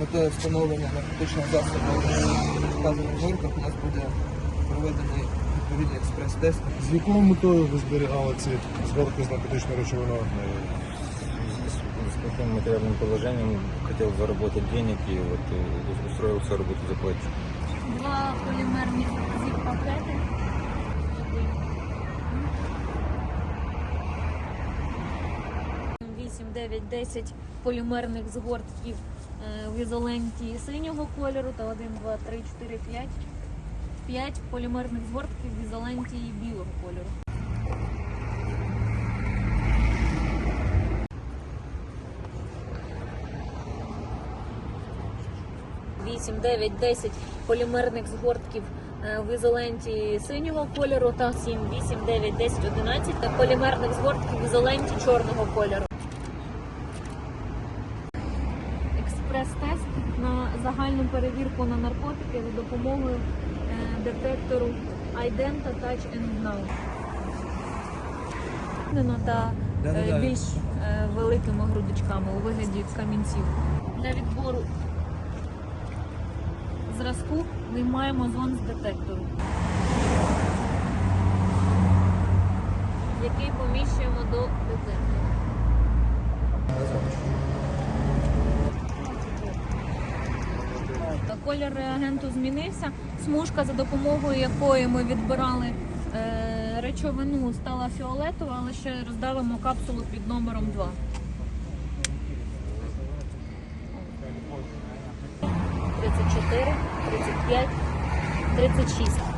Метою встановлення наркотичного засобу в вказаних горках у нас буде проведений відповідний експрес-тест. З якою метою ви зберігали ці згортки з наркотичною речовиною? С каким материальным положением хотел заработать денег и вот э, устроился работу закладчик. Два полімерні зіп-пакети. Вісім, дев'ять, десять полімерних згортків е, в ізоленті синього кольору та 1, 2, 3, 4, 5. 5 полімерних згортків в ізоленті білого кольору. Вісім, дев'ять, десять полімерних згортків е, в ізоленті синього кольору та 7, 8, 9, 10, 11 полімерних згортків в ізоленті чорного кольору. Експрес-тест на загальну перевірку на наркотики за допомогою е, детектору Identa Touch and Now. Та е, більш е, великими грудочками у вигляді камінців. Для відбору зразку виймаємо зон з детектору, який поміщуємо до детектора. Колір реагенту змінився. Смужка, за допомогою якої ми відбирали е, речовину, стала фіолетова, але ще роздавимо капсулу під номером 2. Тридцять чотири, тридцять п'ять, тридцять шість.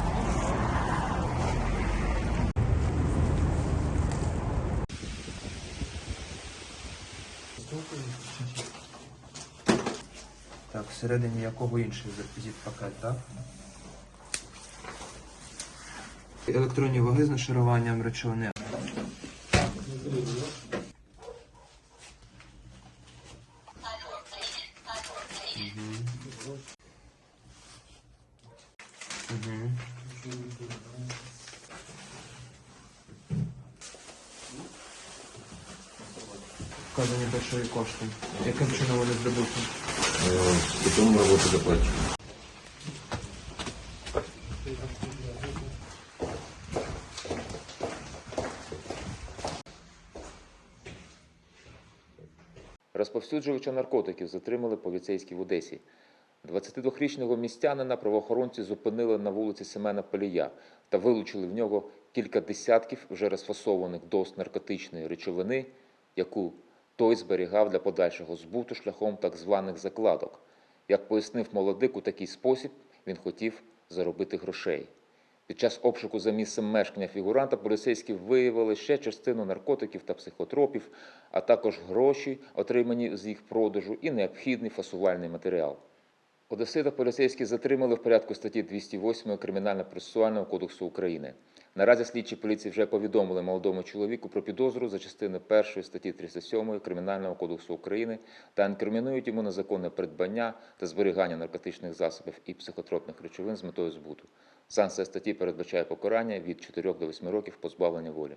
Так, всередині якого інший зіп пакет, так? Електронні ваги з нашаруванням речовини. Мгм. Вказані грошові кошти. Яким чином вони здобуті? Потом работу закладчик. Розповсюджувача наркотиків затримали поліцейські в Одесі. 22-річного містянина правоохоронці зупинили на вулиці Семена Полія та вилучили в нього кілька десятків вже розфасованих доз наркотичної речовини, яку той зберігав для подальшого збуту шляхом так званих закладок. Як пояснив молодик, у такий спосіб він хотів заробити грошей. Під час обшуку за місцем мешкання фігуранта поліцейські виявили ще частину наркотиків та психотропів, а також гроші, отримані з їх продажу, і необхідний фасувальний матеріал. Одесита поліцейські затримали в порядку статті 208 Кримінально-процесуального кодексу України. Наразі слідчі поліції вже повідомили молодому чоловіку про підозру за частини 1 статті 307 Кримінального кодексу України та інкримінують йому незаконне придбання та зберігання наркотичних засобів і психотропних речовин з метою збуту. Санкція статті передбачає покарання від 4 до 8 років позбавлення волі.